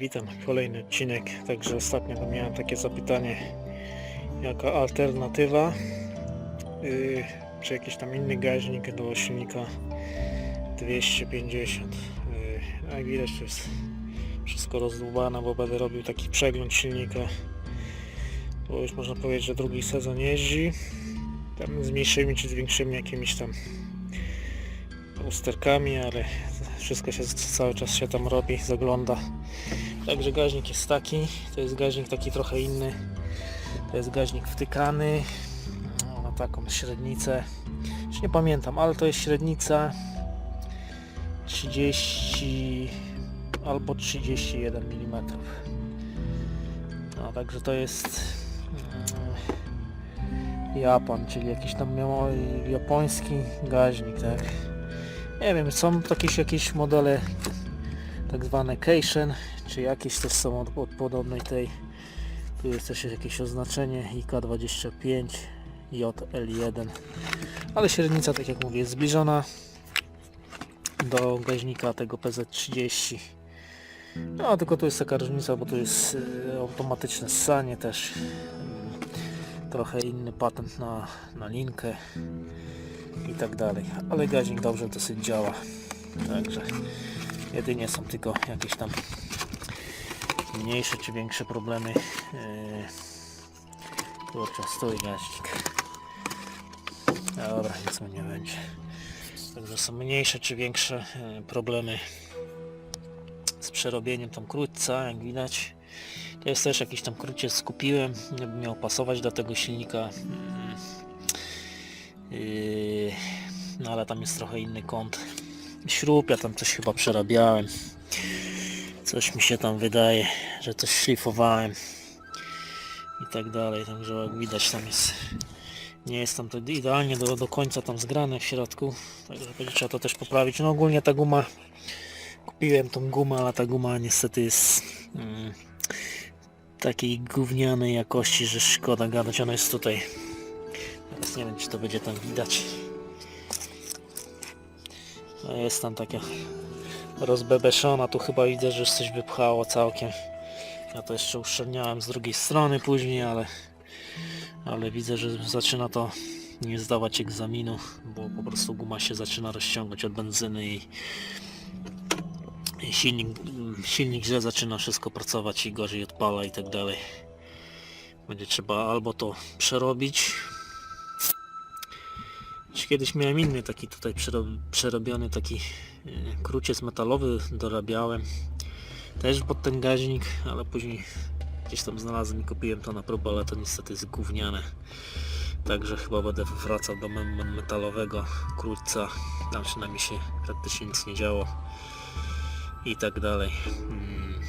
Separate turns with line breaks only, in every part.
witam. Kolejny odcinek. Także ostatnio miałem takie zapytanie, jaka alternatywa yy, czy jakiś tam inny gaźnik do silnika 250. Yy, jak widać to jest wszystko rozdłubane, bo będę robił taki przegląd silnika. Bo już można powiedzieć, że drugi sezon jeździ. Tam z mniejszymi czy z większymi jakimiś tam usterkami, ale wszystko się cały czas się tam robi, zagląda. Także gaźnik jest taki, to jest gaźnik taki trochę inny. To jest gaźnik wtykany no, na taką średnicę. Już nie pamiętam, ale to jest średnica 30 albo 31 mm. No także to jest mm, Japan, czyli jakiś tam japoński gaźnik, tak? Nie wiem, są jakieś, jakieś modele tak zwane Keishen, czy jakieś też są od, od podobnej tej. Tu jest też jakieś oznaczenie IK25 JL1. Ale średnica, tak jak mówię, jest zbliżona do gaźnika tego PZ30. No tylko tu jest taka różnica, bo tu jest y, automatyczne ssanie też. y, Trochę inny patent na, na linkę i tak dalej. Ale gaźnik dobrze dosyć działa. Także jedynie są tylko jakieś tam mniejsze czy większe problemy. Yy, Kurczę, stój gaźnik. Dobra, nic mu nie będzie. Także są mniejsze czy większe yy, problemy z przerobieniem tam krótca, jak widać. To jest też jakiś tam krócie skupiłem, żeby miał pasować do tego silnika. Yy, no ale tam jest trochę inny kąt. Śrub, ja tam coś chyba przerabiałem. Coś mi się tam wydaje, że coś szlifowałem. I tak dalej, także jak widać tam jest nie jest tam to idealnie do, do końca tam zgrane w środku. Także będzie trzeba to też poprawić. No ogólnie ta guma kupiłem tą gumę, ale ta guma niestety jest mm, takiej gównianej jakości, że szkoda gadać. Ona jest tutaj Teraz nie wiem czy to będzie tam widać. No jest tam taka rozbebeszona, tu chyba widzę, że coś wypchało całkiem. Ja to jeszcze uszczelniałem z drugiej strony później, ale ale widzę, że zaczyna to nie zdawać egzaminu, bo po prostu guma się zaczyna rozciągać od benzyny i, i silnik, silnik źle zaczyna wszystko pracować i gorzej odpala i tak dalej. Będzie trzeba albo to przerobić, Kiedyś miałem inny taki tutaj przero- przerobiony taki kruciec metalowy dorabiałem też pod ten gaźnik, ale później gdzieś tam znalazłem i kupiłem to na próbę, ale to niestety jest gówniane. Także chyba będę wracał do me- metalowego krótca. Tam przynajmniej się praktycznie nic nie działo. I tak dalej. Mm.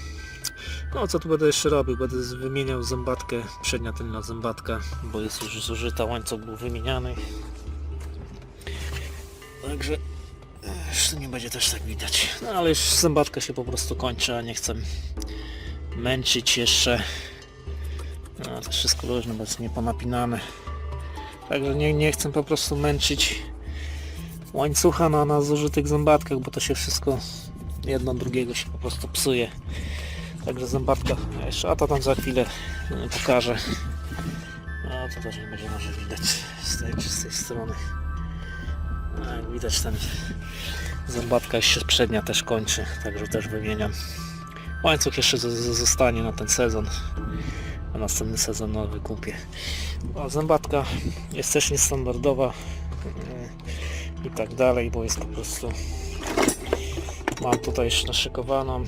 No co tu będę jeszcze robił? Będę wymieniał zębatkę, przednia tylna zębatka, bo jest już zużyta, łańcuch był wymieniany. Także e, już to nie będzie też tak widać. No ale już zębatka się po prostu kończy, a nie chcę męczyć jeszcze. No, to wszystko luźno, bo jest nieponapinane. Także nie, nie chcę po prostu męczyć łańcucha na, na zużytych zębatkach, bo to się wszystko jedno drugiego się po prostu psuje. Także zębatka jeszcze, a to tam za chwilę e, pokażę. No to też nie będzie może widać z tej z tej strony. Jak widać ten zębatka jeszcze przednia też kończy, także też wymieniam. Łańcuch jeszcze zostanie na ten sezon, a następny sezon nowy kupię. A zębatka jest też niestandardowa yy, i tak dalej, bo jest po prostu mam tutaj już naszykowaną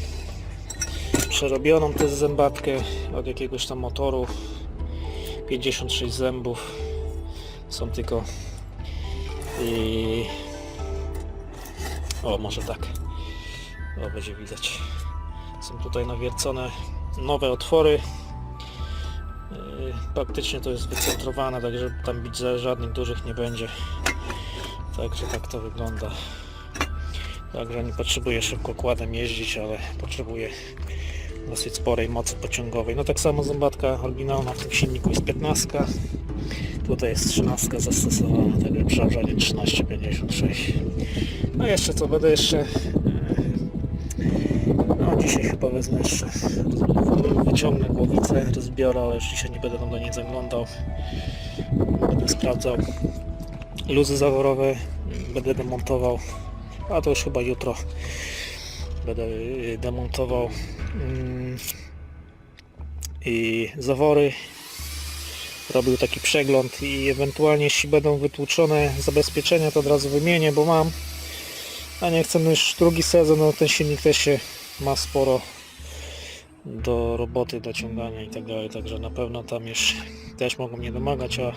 przerobioną tę zębatkę od jakiegoś tam motoru 56 zębów są tylko i o może tak. O będzie widać. Są tutaj nawiercone nowe otwory. Yy, praktycznie to jest wycentrowane także tam za żadnych dużych nie będzie. Także tak to wygląda. Także nie potrzebuję szybkokładem jeździć ale potrzebuję dosyć sporej mocy pociągowej. No tak samo zębatka oryginalna w tym silniku jest 15 Tutaj jest 13 zastosowana, także przełożenie 13,56. No jeszcze co, będę jeszcze e, no, dzisiaj chyba wezmę jeszcze, wyciągnę głowicę, rozbiorę, ale już dzisiaj nie będę tam do niej zaglądał. Będę sprawdzał luzy zaworowe, będę demontował, a to już chyba jutro będę y, demontował mm, i zawory robił taki przegląd i ewentualnie jeśli będą wytłuczone zabezpieczenia to od razu wymienię, bo mam a nie chcę no już drugi sezon, no ten silnik też się ma sporo do roboty, do ciągania i tak dalej, także na pewno tam już też mogą mnie domagać, a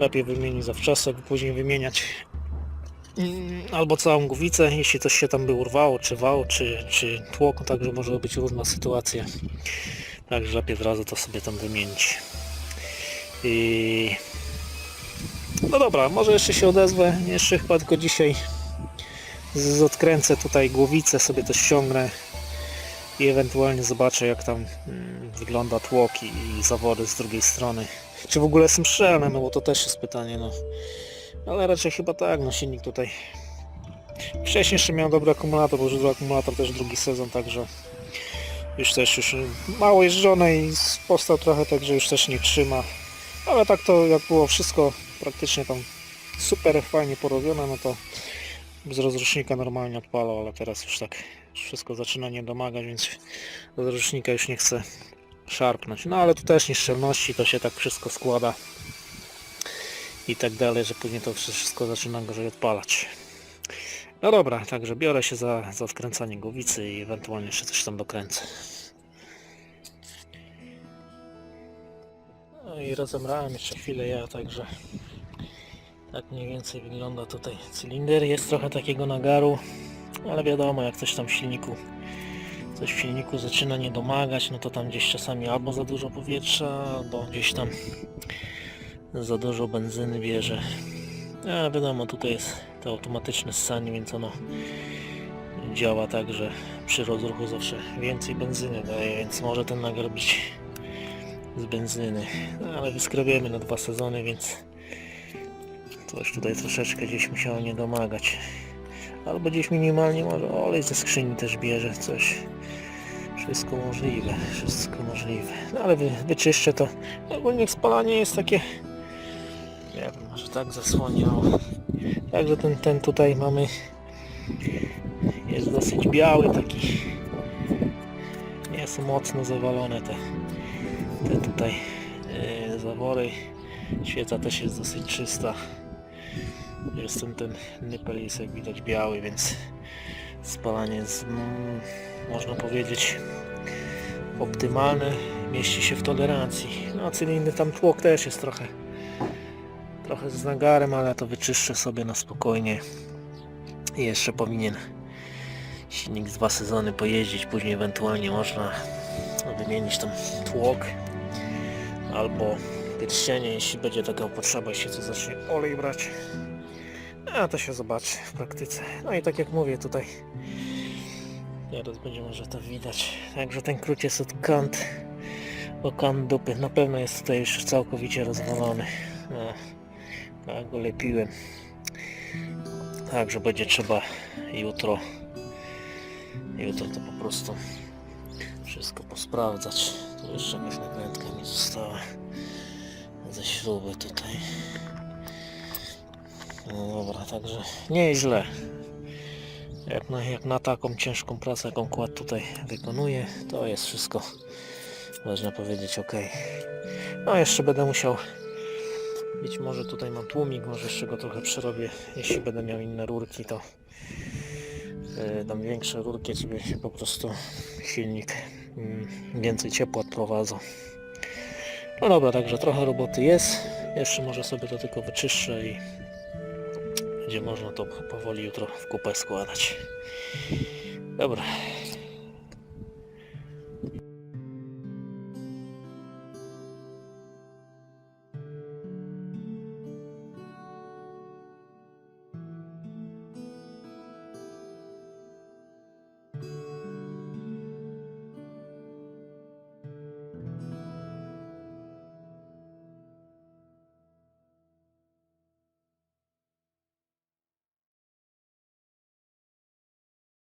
lepiej wymienić zawczasu, by później wymieniać mm, albo całą głowicę, jeśli coś się tam by urwało, czy wał, czy, czy tłok, także może być różna sytuacja. Także lepiej od razu to sobie tam wymienić. I... No dobra, może jeszcze się odezwę, jeszcze chyba tylko dzisiaj z- odkręcę tutaj głowicę, sobie to ściągnę i ewentualnie zobaczę jak tam mm, wygląda tłok i, i zawory z drugiej strony. Czy w ogóle są szczelne, no bo to też jest pytanie, no. Ale raczej chyba tak, no silnik tutaj wcześniej jeszcze miał dobry akumulator, bo już był akumulator też drugi sezon, także już też już mało jeżdżone i powstał trochę, także już też nie trzyma. Ale tak to jak było wszystko praktycznie tam super fajnie porobione, no to z rozrusznika normalnie odpalał, ale teraz już tak wszystko zaczyna nie domagać, więc rozrusznika już nie chcę szarpnąć. No ale tu też nieszczelności, to się tak wszystko składa i tak dalej, że później to wszystko zaczyna gorzej odpalać. No dobra, także biorę się za, za odkręcanie głowicy i ewentualnie jeszcze coś tam dokręcę. No i rozebrałem jeszcze chwilę ja, także tak mniej więcej wygląda tutaj cylinder. Jest trochę takiego nagaru, ale wiadomo, jak coś tam w silniku coś w silniku zaczyna nie domagać, no to tam gdzieś czasami albo za dużo powietrza, albo gdzieś tam za dużo benzyny bierze. A wiadomo, tutaj jest to automatyczne ssanie, więc ono działa tak, że przy rozruchu zawsze więcej benzyny daje, więc może ten nagar być z benzyny. No, ale wyskrobiemy na dwa sezony, więc coś tutaj troszeczkę gdzieś musiało nie domagać. Albo gdzieś minimalnie może olej ze skrzyni też bierze, coś. Wszystko możliwe, wszystko możliwe. No ale wy, wyczyszczę to. Ogólnie spalanie jest takie... Nie wiem, może tak zasłoniało. Także ten, ten tutaj mamy jest dosyć biały taki. Nie są mocno zawalone te, te tutaj e, zawory. Świeca też jest dosyć czysta. Jest ten, nypel jest jak widać biały, więc spalanie jest mm, można powiedzieć optymalne. Mieści się w tolerancji. No cylindry tam tłok też jest trochę trochę z nagarem, ale to wyczyszczę sobie na spokojnie. I jeszcze powinien silnik dwa sezony pojeździć, później ewentualnie można wymienić tam tłok albo pierścienie, jeśli będzie taka potrzeba, jeśli coś zacznie olej brać. A to się zobaczy w praktyce. No i tak jak mówię tutaj teraz będzie może to widać. Także ten krót jest od kant o kant dupy. Na pewno jest tutaj już całkowicie rozwalony. No, tak go lepiłem. Także będzie trzeba jutro jutro to po prostu wszystko posprawdzać. Jeszcze jakaś nakrętka mi została ze śruby tutaj. No dobra, także nieźle. Jak na, jak na taką ciężką pracę, jaką kład tutaj wykonuje, to jest wszystko, można powiedzieć, ok. No jeszcze będę musiał, być może tutaj mam tłumik, może jeszcze go trochę przerobię, jeśli będę miał inne rurki, to yy, dam większe rurki, żeby się po prostu silnik więcej ciepła odprowadzał. No dobra, także trochę roboty jest, jeszcze może sobie to tylko wyczyszczę i będzie można to powoli jutro w kupę składać. Dobra,